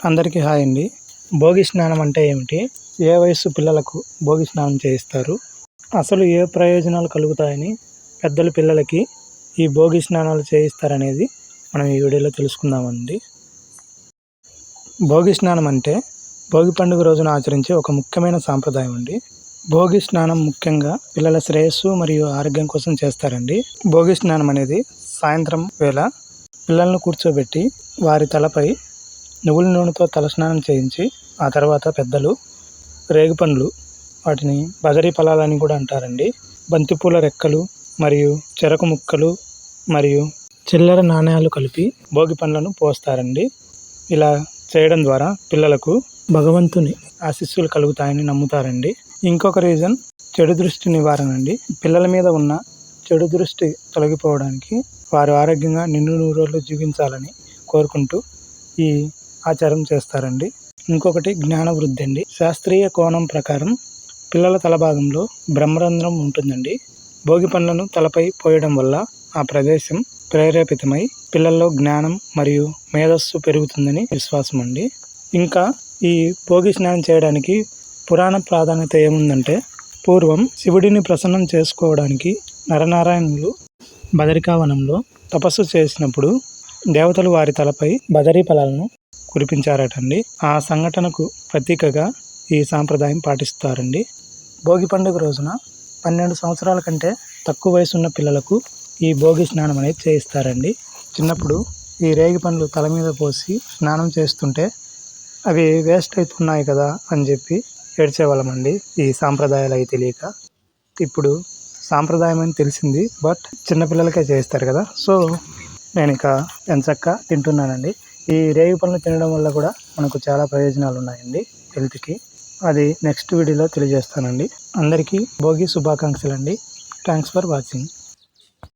అందరికీ హాయ్ అండి. భోగి స్నానం అంటే ఏమిటి? ఏ వయస్సు పిల్లలకు భోగి స్నానం చేయిస్తారు? అసలు ఏ ప్రయోజనాలు కలుగుతాయని పెద్దలు పిల్లలకి ఈ భోగి స్నానాలు చేయిస్తారనేది మనం ఈ వీడియోలో తెలుసుకుందామండి. భోగి స్నానం అంటే భోగి పండుగ రోజున ఆచరించే ఒక ముఖ్యమైన సాంప్రదాయం అండి. భోగి స్నానం ముఖ్యంగా పిల్లల శ్రేయస్సు మరియు ఆరోగ్యం కోసం చేస్తారండి. భోగి స్నానం అనేది సాయంత్రం వేళ పిల్లలను కూర్చోబెట్టి వారి తలపై నువ్వుల నూనెతో తలస్నానం చేయించి ఆ తర్వాత పెద్దలు రేగుపండ్లు వాటిని బదరీ ఫలాలని కూడా అంటారండి. బంతిపూల రెక్కలు మరియు చెరకు ముక్కలు మరియు చిల్లర నాణ్యాలు కలిపి భోగి పండ్లను పోస్తారండి. ఇలా చేయడం ద్వారా పిల్లలకు భగవంతుని ఆశీస్సులు కలుగుతాయని నమ్ముతారండి. ఇంకొక రీజన్ చెడు దృష్టి నివారణ అండి. పిల్లల మీద ఉన్న చెడు దృష్టి తొలగిపోవడానికి వారు ఆరోగ్యంగా నిన్ను రోజులు జీవించాలని కోరుకుంటూ ఈ ఆచారం చేస్తారండి. ఇంకొకటి జ్ఞాన వృద్ధి అండి. శాస్త్రీయ కోణం ప్రకారం పిల్లల తల భాగంలో బ్రహ్మరంధ్రం ఉంటుందండి. భోగి పండ్లను తలపై పోయడం వల్ల ఆ ప్రదేశం ప్రేరేపితమై పిల్లల్లో జ్ఞానం మరియు మేధస్సు పెరుగుతుందని విశ్వాసం అండి. ఇంకా ఈ భోగి స్నానం చేయడానికి పురాణ ప్రాధాన్యత ఏముందంటే పూర్వం శివుడిని ప్రసన్నం చేసుకోవడానికి నరనారాయణులు బదరికావనంలో తపస్సు చేసినప్పుడు దేవతలు వారి తలపై బదరీ ఫలాలను కురిపించారటండి. ఆ సంఘటనకు ప్రతీకగా ఈ సాంప్రదాయం పాటిస్తారండి. భోగి పండుగ రోజున పన్నెండు సంవత్సరాల కంటే తక్కువ వయసు ఉన్న పిల్లలకు ఈ భోగి స్నానం అనేది చేయిస్తారండి. చిన్నప్పుడు ఈ రేగి పండ్లు తల మీద పోసి స్నానం చేస్తుంటే అవి వేస్ట్ అవుతున్నాయి కదా అని చెప్పి ఏడ్చేవాళ్ళమండి ఈ సాంప్రదాయాలు అవి తెలియక. ఇప్పుడు సాంప్రదాయం అని తెలిసింది బట్ చిన్నపిల్లలకే చేస్తారు కదా. సో నేను ఇక ఎంచక్క తింటున్నానండి. ఈ రేగి పండ్లు తినడం వల్ల కూడా మనకు చాలా ప్రయోజనాలు ఉన్నాయండి హెల్త్కి. అది నెక్స్ట్ వీడియోలో తెలియజేస్తానండి. అందరికీ భోగి శుభాకాంక్షలు అండి థ్యాంక్స్ ఫర్ వాచింగ్